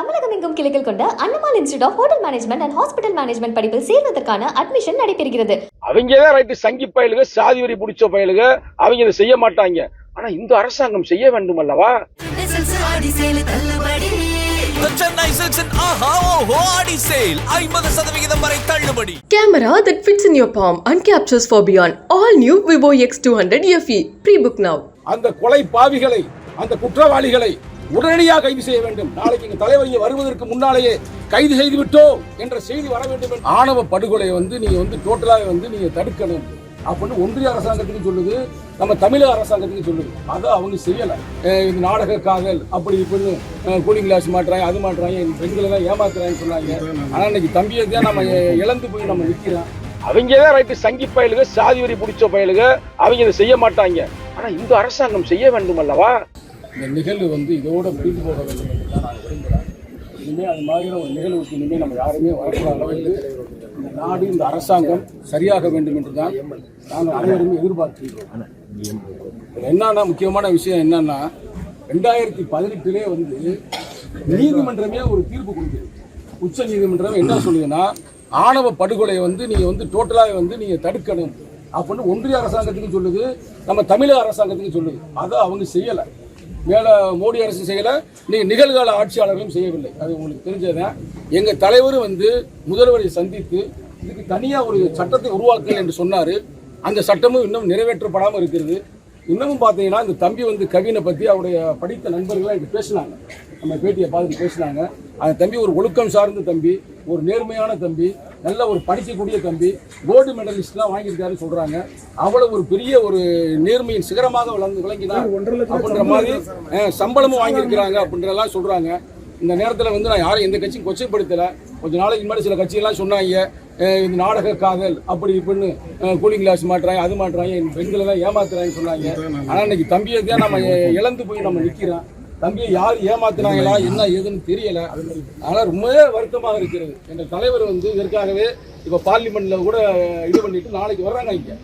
தமிழகம் எங்கும் கிளைகள் கொண்ட Annamal institute of hotel management and hospital management படிப்பில் சேர்வதற்கான அட்மிஷன் நடைபெறுகிறது அவங்க தான் ரைட்டு சங்கி பயலுக சாதி வரி பிடிச்ச பயலுக அவங்க இதை செய்ய மாட்டாங்க ஆனா இந்த அரசாங்கம் செய்ய வேண்டும் அல்லவா Camera that fits in your palm and captures for beyond. All new Vivo X200 FE. Pre-book now. அந்த கொலை பாவிகளை அந்த குற்றவாளிகளை உடனடியாக கைது செய்ய வேண்டும். நாளைக்கு எங்க தலைவர் இங்க வருவதற்கு முன்னாலேயே கைது செய்து விட்டோம் என்ற செய்தி வர வேண்டும் என்று. ஆணவ படுகொலையை வந்து நீங்க வந்து டோட்டலாக வந்து நீங்க தடுக்கணும். அப்படின்னு ஒன்றிய அரசாங்கத்துக்கு சொல்லுது நம்ம தமிழக அரசாங்கத்துக்கு சொல்லுது. அதை அவங்க செய்யல. இது நாடக காதல் அப்படி இப்படின்னு கூலிங் கிளாஸ் மாட்டுறாங்க அது மாட்டுறாங்க என் பெண்களை எல்லாம் ஏமாத்துறாங்கன்னு சொன்னாங்க. ஆனா இன்னைக்கு தம்பியை தான் நம்ம இழந்து போய் நம்ம நிக்கிறோம். அவங்க தான் ரைட்டு சங்கி பயலுக சாதி வரி பிடிச்ச பயலுக அவங்க இதை செய்ய மாட்டாங்க. ஆனா இந்த அரசாங்கம் செய்ய வேண்டும் அல்லவா இந்த நிகழ்வு வந்து இதோட முடிந்து போக வேண்டும் என்று தான் நான் விரும்புகிறேன். இனிமேல் அது மாதிரியான ஒரு நிகழ்வுக்கு இனிமேல் நம்ம யாருமே வரக்கூடாத அளவுக்கு இந்த நாடு இந்த அரசாங்கம் சரியாக வேண்டும் என்று தான் நாங்கள் அனைவருமே எதிர்பார்க்கின்றோம். இதுல என்னன்னா முக்கியமான விஷயம் என்னன்னா ரெண்டாயிரத்தி பதினெட்டுலே வந்து நீதிமன்றமே ஒரு தீர்ப்பு கொடுக்குது. உச்ச நீதிமன்றம் என்ன சொல்லுதுன்னா ஆணவ படுகொலையை வந்து நீங்க வந்து டோட்டலாக வந்து நீங்க தடுக்கணும் அப்படின்னு ஒன்றிய அரசாங்கத்துக்கு சொல்லுது நம்ம தமிழக அரசாங்கத்துக்கு சொல்லுது. அதை அவங்க செய்யலை. மேலே மோடி அரசு செய்யலை நீங்கள் நிகழ்கால ஆட்சியாளர்களும் செய்யவில்லை. அது உங்களுக்கு தெரிஞ்சதுதான். எங்கள் தலைவர் வந்து முதல்வரை சந்தித்து இதுக்கு தனியாக ஒரு சட்டத்தை உருவாக்குங்கள் என்று சொன்னார். அந்த சட்டமும் இன்னும் நிறைவேற்றப்படாமல் இருக்கிறது. இன்னமும் பார்த்தீங்கன்னா இந்த தம்பி வந்து கவினை பற்றி அவருடைய படித்த நண்பர்களாக இங்கே பேசினாங்க. நம்ம பேட்டியை பார்த்துட்டு பேசினாங்க. அந்த தம்பி ஒரு ஒழுக்கம் சார்ந்த தம்பி ஒரு நேர்மையான தம்பி நல்ல ஒரு படிக்கக்கூடிய தம்பி கோல்டு மெடலிஸ்ட்லாம் வாங்கியிருக்காருன்னு சொல்கிறாங்க அவ்வளவு ஒரு பெரிய ஒரு நேர்மையின் சிகரமாக விளங்கு விளங்கினார் அப்படின்ற மாதிரி சம்பளமும் வாங்கியிருக்கிறாங்க அப்படின்றலாம் சொல்கிறாங்க இந்த நேரத்தில் வந்து நான் யாரும் எந்த கட்சியும் கொச்சைப்படுத்தலை. கொஞ்ச நாளைக்கு முன்னாடி சில கட்சியெல்லாம் சொன்னாங்க இது நாடக காதல் அப்படி இப்படின்னு கூலிங் கிளாஸ் மாட்டுறாங்க அது மாட்டுறாங்க என் பெண்களை எல்லாம் ஏமாத்துறாங்கன்னு சொன்னாங்க. ஆனால் இன்னைக்கு தம்பியை தான் நம்ம இழந்து போய் நம்ம நிற்கிறோம் தம்பியை யார் ஏமாத்துனாங்களா என்ன ஏதுன்னு தெரியல. அதனால் ரொம்பவே வருத்தமாக இருக்கிறது. எங்கள் தலைவர் வந்து இதற்காகவே இப்போ பார்லிமெண்ட்டில் கூட இது பண்ணிட்டு நாளைக்கு வர்றாங்க இங்கே.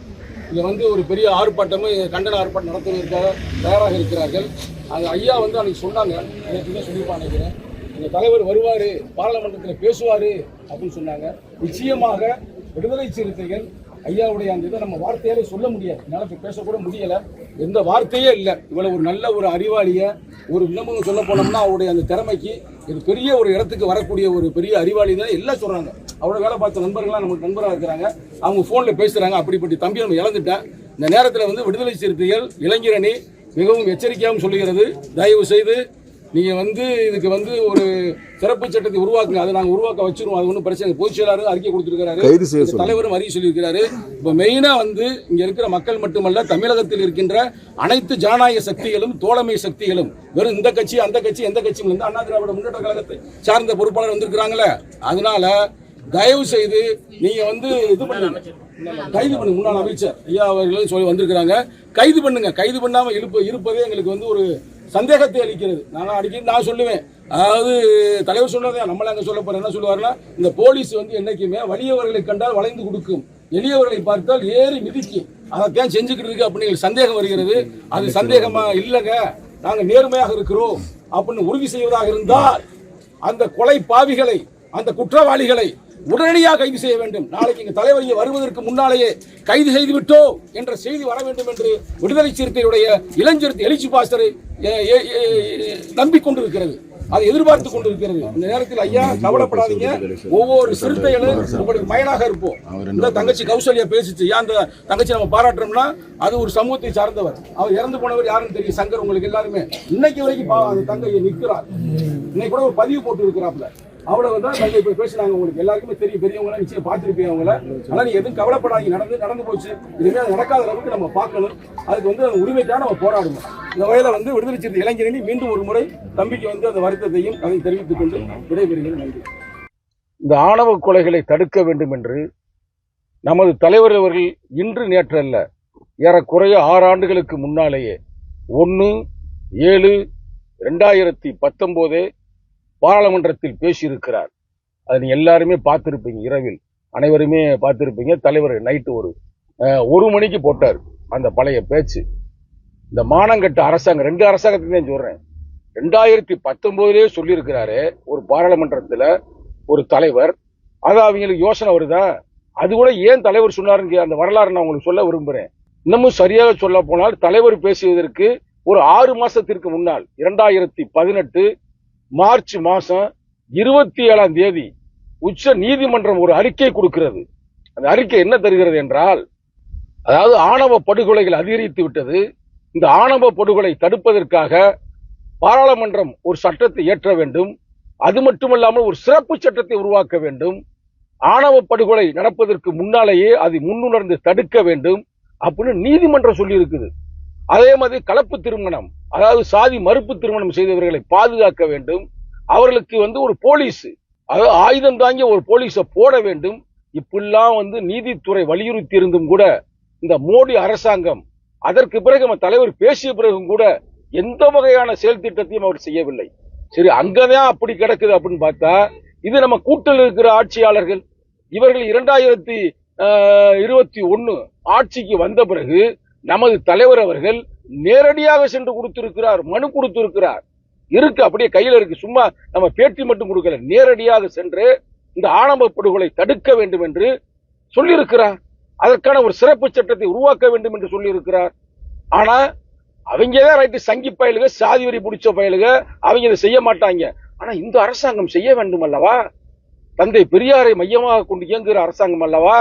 இங்கே வந்து ஒரு பெரிய ஆர்ப்பாட்டமும் கண்டன ஆர்ப்பாட்டம் நடத்துவதற்காக தயாராக இருக்கிறார்கள். அது ஐயா வந்து அன்னைக்கு சொன்னாங்க. தான் சொல்லியிருப்பான் நினைக்கிறேன். எங்கள் தலைவர் வருவார் பாராளுமன்றத்தில் பேசுவார் அப்படின்னு சொன்னாங்க. நிச்சயமாக விடுதலை சிறுத்தைகள் ஐயாவுடைய அந்த இதை நம்ம வார்த்தையாலே சொல்ல முடியாது. என்னால் இப்போ பேசக்கூட முடியலை. எந்த வார்த்தையே இல்லை. இவ்வளோ ஒரு நல்ல ஒரு அறிவாளியை ஒரு இன்னமும் சொல்ல போனோம்னா அவருடைய அந்த திறமைக்கு இது பெரிய ஒரு இடத்துக்கு வரக்கூடிய ஒரு பெரிய அறிவாளி தான் எல்லாம் சொல்கிறாங்க அவரோட வேலை பார்த்த நண்பர்கள்லாம் நமக்கு நண்பராக இருக்கிறாங்க. அவங்க ஃபோனில் பேசுகிறாங்க அப்படிப்பட்ட தம்பி நம்ம இழந்துட்டேன். இந்த நேரத்தில் வந்து விடுதலை சிறுத்தைகள் இளைஞரணி மிகவும் எச்சரிக்கையாகவும் சொல்லுகிறது. தயவு செய்து நீங்க வந்து இதுக்கு வந்து ஒரு சிறப்பு சட்டத்தை உருவாக்குங்க. அதை நாங்க உருவாக்க வச்சிருவோம். அது ஒன்றும் பிரச்சனை. பொதுச் செயலாளர் அறிக்கை கொடுத்திருக்கிறாரு. தலைவரும் அறிக்கை சொல்லியிருக்கிறாரு. இப்போ மெயினா வந்து இங்க இருக்கிற மக்கள் மட்டுமல்ல தமிழகத்தில் இருக்கின்ற அனைத்து ஜனநாயக சக்திகளும் தோழமை சக்திகளும் வெறும் இந்த கட்சி அந்த கட்சி எந்த கட்சியும் இல்லை. இந்த அண்ணா திராவிட முன்னேற்ற கழகத்தை சார்ந்த பொறுப்பாளர் வந்திருக்கிறாங்களே. அதனால தயவு செய்து நீங்க வந்து இது பண்ணுங்க. கைது பண்ணுங்க முன்னாள் அமைச்சர் ஐயா அவர்களும் சொல்லி வந்திருக்கிறாங்க. கைது பண்ணுங்க. கைது பண்ணாம இருப்ப இருப்பதே எங்களுக்கு வந்து ஒரு சந்தேகத்தை அளிக்கிறது. நான் அடிக்கடி நான் சொல்லுவேன். அதாவது தலைவர் சொன்னதே நம்மள அங்கே சொல்ல போற என்ன சொல்லுவாருன்னா இந்த போலீஸ் வந்து என்னைக்குமே வலியவர்களை கண்டால் வளைந்து கொடுக்கும். எளியவர்களை பார்த்தால் ஏறி மிதிக்கும். அதைத்தான் செஞ்சுக்கிட்டு இருக்கு அப்படின்னு எங்களுக்கு சந்தேகம் வருகிறது. அது சந்தேகமா இல்லைங்க. நாங்கள் நேர்மையாக இருக்கிறோம் அப்படின்னு உறுதி செய்வதாக இருந்தால் அந்த கொலை பாவிகளை அந்த குற்றவாளிகளை உடனடியாக கைது செய்ய வேண்டும். நாளைக்கு எங்க தலைவர் இங்கே வருவதற்கு முன்னாலேயே கைது செய்து விட்டோம் என்ற செய்தி வர வேண்டும் என்று விடுதலை சிறுத்தையுடைய இளஞ்சிறுத்தை எழுச்சி பாஸ்டரை நம்பிக்கொண்டிருக்கிறது அதை எதிர்பார்த்து கொண்டிருக்கிறது. இந்த நேரத்தில் ஐயா கவலைப்படாதீங்க. ஒவ்வொரு சிறுத்தைகளும் உங்களுக்கு மயனாக இருப்போம். இந்த தங்கச்சி கௌசல்யா பேசிச்சு. ஏன் அந்த தங்கச்சி நம்ம பாராட்டுறோம்னா அது ஒரு சமூகத்தை சார்ந்தவர். அவர் இறந்து போனவர் யாருன்னு தெரியும். சங்கர் உங்களுக்கு எல்லாருமே. இன்னைக்கு வரைக்கும் அந்த தங்கை நிற்கிறார். இன்னைக்கு கூட ஒரு பதிவு போட்டு இருக்கிறாப்ல அவளை வந்து இப்போ பேசினாங்க. உங்களுக்கு எல்லாருக்குமே தெரியும். பெரியவங்களாம் நிச்சயம் பார்த்துருப்பீங்க அவங்கள. ஆனால் நீ எதுவும் கவலைப்படாதீங்க. நடந்து நடந்து போச்சு. இதுவே நடக்காத அளவுக்கு நம்ம பார்க்கணும். அதுக்கு வந்து அந்த உரிமைக்காக நம்ம போராடணும். இந்த வகையில் வந்து விடுதலை சிறுத்தை இளைஞரணி மீண்டும் ஒரு முறை தம்பிக்கு வந்து அந்த வருத்தத்தையும் அதை தெரிவித்துக் கொண்டு விடைபெறுகிறேன். நன்றி. இந்த ஆணவ கொலைகளை தடுக்க வேண்டும் என்று நமது தலைவர் அவர்கள் இன்று நேற்றல்ல ஏறக்குறைய ஆறு ஆண்டுகளுக்கு முன்னாலேயே ஒன்று ஏழு ரெண்டாயிரத்தி பத்தொம்போதே பாராளுமன்றத்தில் பேசியிருக்கிறார். அதை நீங்க எல்லாருமே பார்த்துருப்பீங்க இரவில். அனைவருமே பார்த்துருப்பீங்க. தலைவர் நைட்டு ஒரு ஒரு மணிக்கு போட்டார் அந்த பழைய பேச்சு. இந்த மானங்கட்ட அரசாங்கம் ரெண்டு அரசாங்கத்துக்கு தான் சொல்றேன். ரெண்டாயிரத்தி பத்தொன்பதுலேயே சொல்லியிருக்கிறாரு ஒரு பாராளுமன்றத்துல ஒரு தலைவர். அது அவங்களுக்கு யோசனை வருதா? அது கூட ஏன் தலைவர் சொன்னாருங்க அந்த வரலாறு நான் உங்களுக்கு சொல்ல விரும்புகிறேன் இன்னமும் சரியாக சொல்ல போனால் தலைவர் பேசுவதற்கு ஒரு ஆறு மாசத்திற்கு முன்னால் இரண்டாயிரத்தி பதினெட்டு மார்ச் மாசம் இருபத்தி ஏழாம் தேதி உச்ச நீதிமன்றம் ஒரு அறிக்கை கொடுக்கிறது. அந்த அறிக்கை என்ன தருகிறது என்றால் அதாவது ஆணவ படுகொலைகள் அதிகரித்து விட்டது. இந்த ஆணவ படுகொலை தடுப்பதற்காக பாராளுமன்றம் ஒரு சட்டத்தை இயற்ற வேண்டும். அது மட்டுமல்லாமல் ஒரு சிறப்பு சட்டத்தை உருவாக்க வேண்டும். ஆணவ படுகொலை நடப்பதற்கு முன்னாலேயே அதை முன்னுணர்ந்து தடுக்க வேண்டும் அப்படின்னு நீதிமன்றம் சொல்லி இருக்குது அதே மாதிரி கலப்பு திருமணம் அதாவது சாதி மறுப்பு திருமணம் செய்தவர்களை பாதுகாக்க வேண்டும். அவர்களுக்கு வந்து ஒரு போலீஸ் அதாவது ஆயுதம் தாங்கிய ஒரு போலீஸை போட வேண்டும். இப்படிலாம் வந்து நீதித்துறை வலியுறுத்தி இருந்தும் கூட இந்த மோடி அரசாங்கம் அதற்கு பிறகு நம்ம தலைவர் பேசிய பிறகும் கூட எந்த வகையான செயல் திட்டத்தையும் அவர் செய்யவில்லை. சரி அங்கதான் அப்படி கிடக்குது அப்படின்னு பார்த்தா இது நம்ம கூட்டில் இருக்கிற ஆட்சியாளர்கள். இவர்கள் இரண்டாயிரத்தி இருபத்தி ஒன்னு ஆட்சிக்கு வந்த பிறகு நமது தலைவர் அவர்கள் நேரடியாக சென்று கொடுத்திருக்கிறார் மனு கொடுத்திருக்கிறார். இருக்கு அப்படியே கையில் இருக்கு. சும்மா நம்ம பேட்டி மட்டும் கொடுக்கல. நேரடியாக சென்று இந்த ஆணவ படுகொலை தடுக்க வேண்டும் என்று சொல்லியிருக்கிறார். அதற்கான ஒரு சிறப்பு சட்டத்தை உருவாக்க வேண்டும் என்று சொல்லியிருக்கிறார். ஆனா அவங்க தான் ரைட்டு சங்கி பயலுக சாதி வரி பிடிச்ச பயலுக அவங்க இதை செய்ய மாட்டாங்க. ஆனா இந்த அரசாங்கம் செய்ய வேண்டும் அல்லவா? தந்தை பெரியாரை மையமாக கொண்டு இயங்குகிற அரசாங்கம் அல்லவா?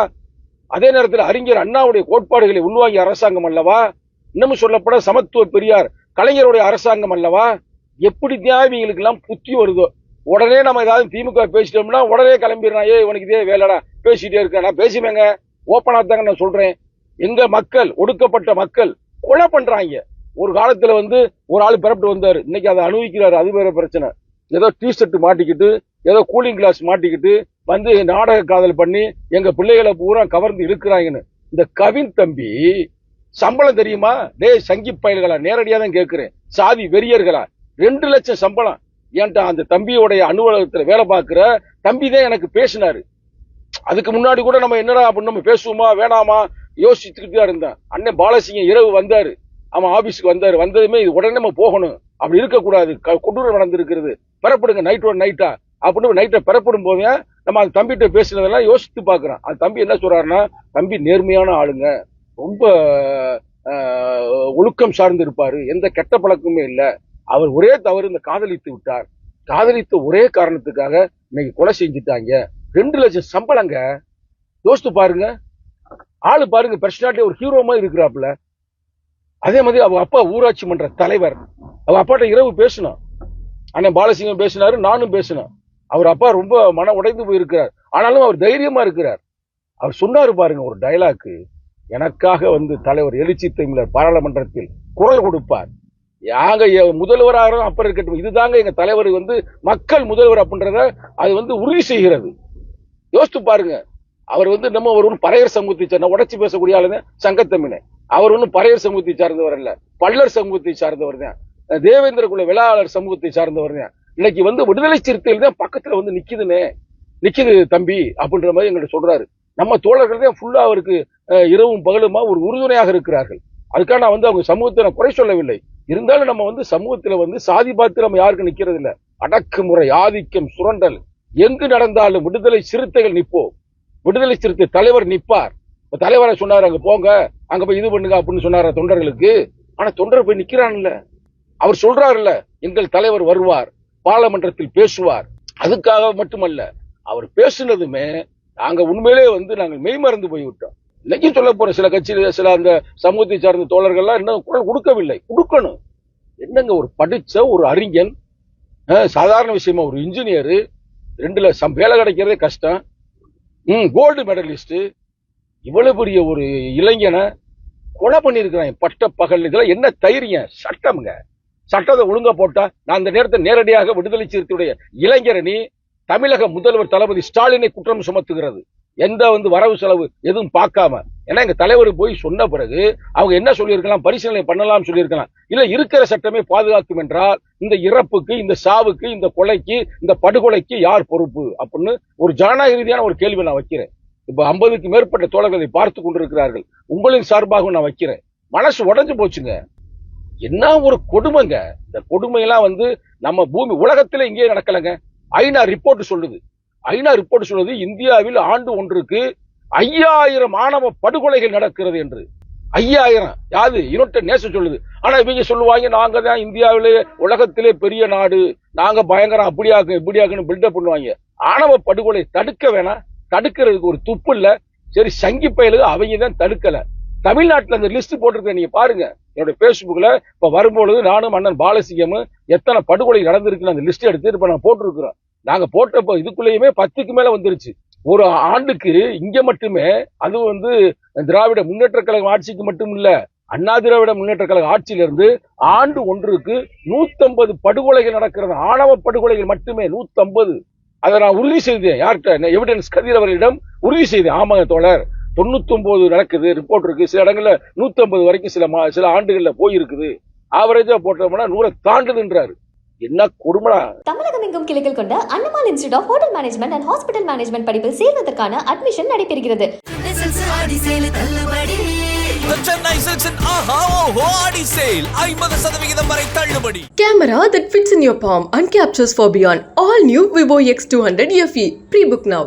அதே நேரத்தில் அறிஞர் அண்ணாவுடைய கோட்பாடுகளை உள்வாங்கிய அரசாங்கம் அல்லவா? இன்னமும் சொல்லப்பட சமத்துவ பெரியார் கலைஞருடைய அரசாங்கம் அல்லவா? எப்படி தியாவிங்களுக்கெல்லாம் எல்லாம் புத்தி வருதோ? உடனே நம்ம ஏதாவது திமுக பேசிட்டோம்னா உடனே கிளம்பிடுறான். ஏ இவனுக்கு இதே வேலைடா பேசிட்டே இருக்கேன். நான் பேசுவேங்க. ஓப்பனாக தாங்க நான் சொல்றேன். எங்க மக்கள் ஒடுக்கப்பட்ட மக்கள் கொலை பண்றாங்க. ஒரு காலத்துல வந்து ஒரு ஆள் பிறப்பிட்டு வந்தார். இன்னைக்கு அதை அனுபவிக்கிறாரு. அது வேற பிரச்சனை. ஏதோ டிஷர்ட் மாட்டிக்கிட்டு ஏதோ கூலிங் கிளாஸ் மாட்டிக்கிட்டு வந்து நாடக காதல் பண்ணி எங்க பிள்ளைகளை பூரா கவர்ந்து இருக்கிறாங்கன்னு இந்த கவின் தம்பி சம்பளம் தெரியுமா? டேய் சங்கி பயல்களா? நேரடியாக தான் கேட்கிறேன். சாதி வெறியர்களா? ரெண்டு லட்சம் சம்பளம். ஏன்டா அந்த தம்பியோடைய அலுவலகத்தில் வேலை பார்க்குற? தம்பி தான் எனக்கு பேசினாரு. அதுக்கு முன்னாடி கூட நம்ம என்னடா அப்படின்னு நம்ம பேசுவோமா? வேணாமா? யோசிச்சுக்கிட்டு தான் இருந்தேன். அண்ணன் பாலசிங்கம் இரவு வந்தாரு. அவன் ஆபீஸ்க்கு வந்தாரு. வந்ததுமே இது உடனே நம்ம போகணும். அப்படி இருக்கக்கூடாது. க- கொடூரம் நடந்திருக்கிறது. பெறப்படுங்க. நைட்டோட நைட்டா அப்படின்னு நைட்டை பெறப்படும் போதே நம்ம அந்த தம்பிகிட்ட பேசுனதெல்லாம் யோசித்து பார்க்குறோம் அந்த தம்பி என்ன சொல்றாருன்னா தம்பி நேர்மையான ஆளுங்க. ரொம்ப ஆஹ், ஒழுக்கம் சார்ந்து இருப்பாரு. எந்த கெட்ட பழக்கமுமே இல்லை. அவர் ஒரே தவறு இந்த காதலித்து விட்டார். காதலித்த ஒரே காரணத்துக்காக இன்னைக்கு கொலை செஞ்சுட்டாங்க. ரெண்டு லட்சம் சம்பளங்க. யோசித்து பாருங்க. ஆளு பாருங்க பர்சனாலிட்டி ஒரு ஹீரோ மாதிரி இருக்கிறாப்புல. அதே மாதிரி அவங்க அப்பா ஊராட்சி மன்ற தலைவர். அவங்க அப்பாட்ட இரவு பேசணும் அண்ணன் பாலசிங்கம் பேசினாரு நானும் பேசினேன். அவர் அப்பா ரொம்ப மன உடைந்து போயிருக்கிறார். ஆனாலும் அவர் தைரியமா இருக்கிறார். அவர் சொன்னாரு பாருங்க ஒரு டயலாக்கு எனக்காக வந்து தலைவர் எழுச்சி தமிழர் பாராளுமன்றத்தில் குரல் கொடுப்பார். யாங்க முதல்வராக அப்புறம் இருக்கட்டும் இதுதாங்க எங்க தலைவர் வந்து மக்கள் முதல்வர் அப்படின்றத அது வந்து உறுதி செய்கிறது. யோசித்து பாருங்க அவர் வந்து நம்ம ஒரு ஒன்று பறையர் சமூகத்தை சார்ந்த உடச்சி பேசக்கூடிய ஆளுங்க சங்கத்தமிழன். அவர் ஒன்றும் பறையர் சமூகத்தை சார்ந்தவர் அல்ல பள்ளர் சமூகத்தை சார்ந்தவர் தான். தேவேந்திர குல வேளாளர் சமூகத்தை சார்ந்தவர் இன்னைக்கு வந்து விடுதலை சிறுத்தைகள் தான் பக்கத்துல வந்து நிக்குதுனே நிக்குது தம்பி அப்படின்ற மாதிரி எங்கள்கிட்ட சொல்றாரு. நம்ம தோழர்கள் தான் ஃபுல்லா அவருக்கு இரவும் பகலுமா ஒரு உறுதுணையாக இருக்கிறார்கள். அதுக்காக நான் வந்து அவங்க சமூகத்தை நான் குறை சொல்லவில்லை. இருந்தாலும் நம்ம வந்து சமூகத்துல வந்து சாதி பார்த்து நம்ம யாருக்கும் நிக்கிறது இல்லை அடக்குமுறை ஆதிக்கம் சுரண்டல். எங்கு நடந்தாலும் விடுதலை சிறுத்தைகள் நிப்போம் விடுதலை சிறுத்தை தலைவர் நிப்பார் இப்ப தலைவரை சொன்னார் அங்க போங்க. அங்க போய் இது பண்ணுங்க அப்படின்னு சொன்னார தொண்டர்களுக்கு? ஆனா தொண்டர் போய் நிக்கிறான்ல. அவர் சொல்றாருல்ல எங்கள் தலைவர் வருவார் பாராளுமன்றத்தில் பேசுவார். அதுக்காக மட்டுமல்ல அவர் பேசுனதுமே நாங்க உண்மையிலே வந்து நாங்கள் மெய்மறந்து போய்விட்டோம். இன்னைக்கு சொல்ல போற சில கட்சியில சில அந்த சமூகத்தை சார்ந்த தோழர்கள்லாம் இன்னும் குரல் கொடுக்கவில்லை. கொடுக்கணும். என்னங்க ஒரு படிச்ச ஒரு அறிஞன் சாதாரண விஷயமா ஒரு இன்ஜினியர் ரெண்டுல சம் வேலை கிடைக்கிறதே கஷ்டம். ம் கோல்டு மெடலிஸ்ட் இவ்வளவு பெரிய ஒரு இளைஞனை கொலை பண்ணியிருக்கிறான் பட்ட பகல் இதெல்லாம் என்ன தைரியம்? சட்டம்ங்க. சட்டத்தை ஒழுங்கா போட்டா நான் அந்த நேரத்தை நேரடியாக விடுதலை சிறுத்தையுடைய இளைஞரணி தமிழக முதல்வர் தளபதி ஸ்டாலினை குற்றம் சுமத்துகிறது. எந்த வந்து வரவு செலவு எதுவும் பார்க்காம. ஏன்னா எங்க தலைவர் போய் சொன்ன பிறகு அவங்க என்ன சொல்லியிருக்கலாம்? பரிசீலனை பண்ணலாம் சொல்லியிருக்கலாம். இல்ல இருக்கிற சட்டமே பாதுகாக்கும் என்றால் இந்த இறப்புக்கு இந்த சாவுக்கு இந்த கொலைக்கு இந்த படுகொலைக்கு யார் பொறுப்பு? அப்படின்னு ஒரு ஜனநாயக ரீதியான ஒரு கேள்வி நான் வைக்கிறேன். இப்ப ஐம்பதுக்கு மேற்பட்ட தோழர்களை பார்த்து கொண்டிருக்கிறார்கள். உங்களின் சார்பாகவும் நான் வைக்கிறேன். மனசு உடஞ்சு போச்சுங்க. என்ன ஒரு கொடுமைங்க? இந்த கொடுமையெல்லாம் வந்து நம்ம பூமி உலகத்துல இங்கேயே நடக்கலைங்க. ஐநா ரிப்போர்ட் சொல்லுது. ஐநா ரிப்போர்ட் சொல்லுது இந்தியாவில் ஆண்டு ஒன்றுக்கு ஐயாயிரம் ஆணவ படுகொலைகள் நடக்கிறது என்று. ஐயாயிரம். யாது? யுனைடெட் நேஷன் சொல்லுது. ஆனா இவங்க சொல்லுவாங்க நாங்க தான் இந்தியாவிலே உலகத்திலே பெரிய நாடு. நாங்க பயங்கரம் அப்படியாக்கு இப்படியாக்குன்னு பில்டப் பண்ணுவாங்க. ஆணவ படுகொலை தடுக்க வேணாம். தடுக்கிறதுக்கு ஒரு துப்பு இல்லை. சரி சங்கி பயலுக்கு அவங்க தான் தடுக்கலை. தமிழ்நாட்டில் அந்த லிஸ்ட் போட்டிருக்கேன் நீங்க பாருங்க. என்னோட ஃபேஸ்புக்கில் இப்போ வரும்பொழுது நானும் அண்ணன் பாலசிங்கமும் எத்தனை படுகொலை நடந்திருக்குன்னு அந்த லிஸ்ட் எடுத்து இப்போ நான் போட்டிருக்கிறோம். நாங்கள் போட்டப்போ இதுக்குள்ளேயுமே பத்துக்கு மேலே வந்துருச்சு. ஒரு ஆண்டுக்கு இங்கே மட்டுமே அது வந்து திராவிட முன்னேற்ற கழகம் ஆட்சிக்கு மட்டும் இல்லை அண்ணா திராவிட முன்னேற்ற கழக ஆட்சியிலிருந்து ஆண்டு ஒன்றுக்கு நூத்தம்பது படுகொலைகள் நடக்கிறது. ஆணவ படுகொலைகள் மட்டுமே நூத்தம்பது. அதை நான் உறுதி செய்தேன். யார்கிட்ட? எவிடன்ஸ் கதிரவர்களிடம் உறுதி செய்தேன். ஆமாங்க தோழர். தொண்ணூத்தி ஒன்பது நடக்குது ரிப்போர்ட் இருக்கு சில இடங்கள்ல நூத்தம்பது வரைக்கும் சில மா- சில ஆண்டுகள்ல போயிருக்குது ஆவரேஜா போட்டோம்னா நூறை தாண்டுதுன்றாரு என்ன கொடுமடா தமிழகம் எங்கும் கிளைகள் கொண்ட Annamal institute of hotel management and hospital management படிப்பில் சேர்வதற்கான அட்மிஷன் நடைபெறுகிறது Camera that fits in your palm and captures for beyond. All new Vivo X200 FE. Pre-book now.